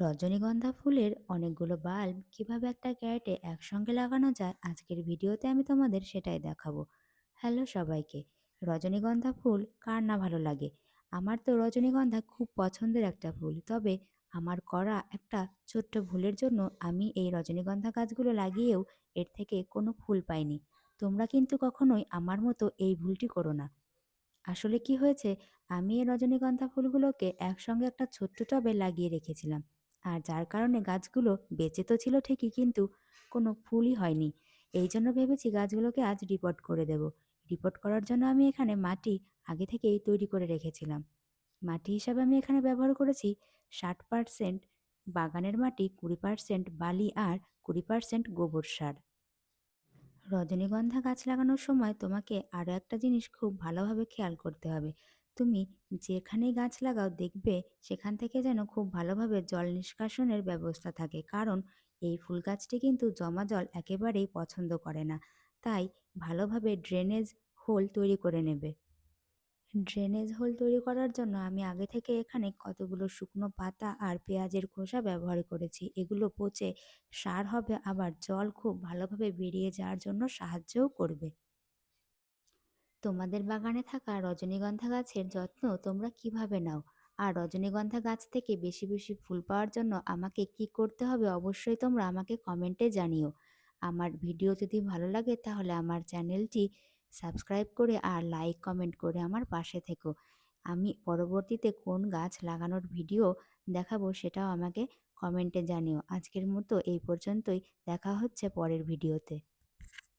রজনীগন্ধা ফুলের অনেকগুলো বাল্ব কীভাবে একটা ক্যারেটে একসঙ্গে লাগানো যায় আজকের ভিডিওতে আমি তোমাদের সেটাই দেখাবো। হ্যালো সবাইকে, রজনীগন্ধা ফুল কার না ভালো লাগে? আমার তো রজনীগন্ধা খুব পছন্দের একটা ফুল, তবে আমার করা একটা ছোট্ট ভুলের জন্য আমি এই রজনীগন্ধা গাছগুলো লাগিয়েও এর থেকে কোনো ফুল পাইনি। তোমরা কিন্তু কখনোই আমার মতো এই ভুলটি করো না। আসলে কি হয়েছে? আমি এই রজনীগন্ধা ফুলগুলোকে একসঙ্গে একটা ছোট্ট টবে লাগিয়ে রেখেছিলাম। আর যার কারণে গাছগুলো বেঁচে তো ছিল ঠিকই, কিন্তু কোনো ফুলই হয়নি। এই জন্য ভেবেছি গাছগুলোকে আজ রিপোর্ট করে দেব। রিপোর্ট করার জন্য আমি এখানে মাটি আগে থেকেই তৈরি করে রেখেছিলাম। মাটি হিসাবে আমি এখানে ব্যবহার করেছি ষাট পার্সেন্ট বাগানের মাটি, কুড়ি পার্সেন্ট বালি আর কুড়ি পার্সেন্ট গোবর সার। রজনীগন্ধা গাছ লাগানোর সময় তোমাকে আরও একটা জিনিস খুব ভালোভাবে খেয়াল করতে হবে। তুমি যেখানেই গাছ লাগাও দেখবে সেখান থেকে যেন খুব ভালোভাবে জল নিষ্কাশনের ব্যবস্থা থাকে। কারণ এই ফুল গাছটি কিন্তু জমা জল একেবারেই পছন্দ করে না। তাই ভালোভাবে ড্রেনেজ হোল তৈরি করে নেবে। ড্রেনেজ হোল তৈরি করার জন্য আমি আগে থেকে এখানে কতগুলো শুকনো পাতা আর পেঁয়াজের খোসা ব্যবহার করেছি। এগুলো পচে সার হবে, আবার জল খুব ভালোভাবে বেরিয়ে যাওয়ার জন্য সাহায্যও করবে। তোমাদের বাগানে থাকা রজনীগন্ধা গাছের যত্ন তোমরা কীভাবে নাও? আর রজনীগন্ধা গাছ থেকে বেশি বেশি ফুল পাওয়ার জন্য আমাকে কি করতে হবে অবশ্যই তোমরা আমাকে কমেন্টে জানিও। আমার ভিডিও যদি ভালো লাগে তাহলে আমার চ্যানেলটি সাবস্ক্রাইব করে আর লাইক, কমেন্ট করে আমার পাশে থেকো। আমি পরবর্তীতে কোন গাছ লাগানোর ভিডিও দেখাবো সেটাও আমাকে কমেন্টে জানিও। আজকের মতো এই পর্যন্তই। দেখা হচ্ছে পরের ভিডিওতে।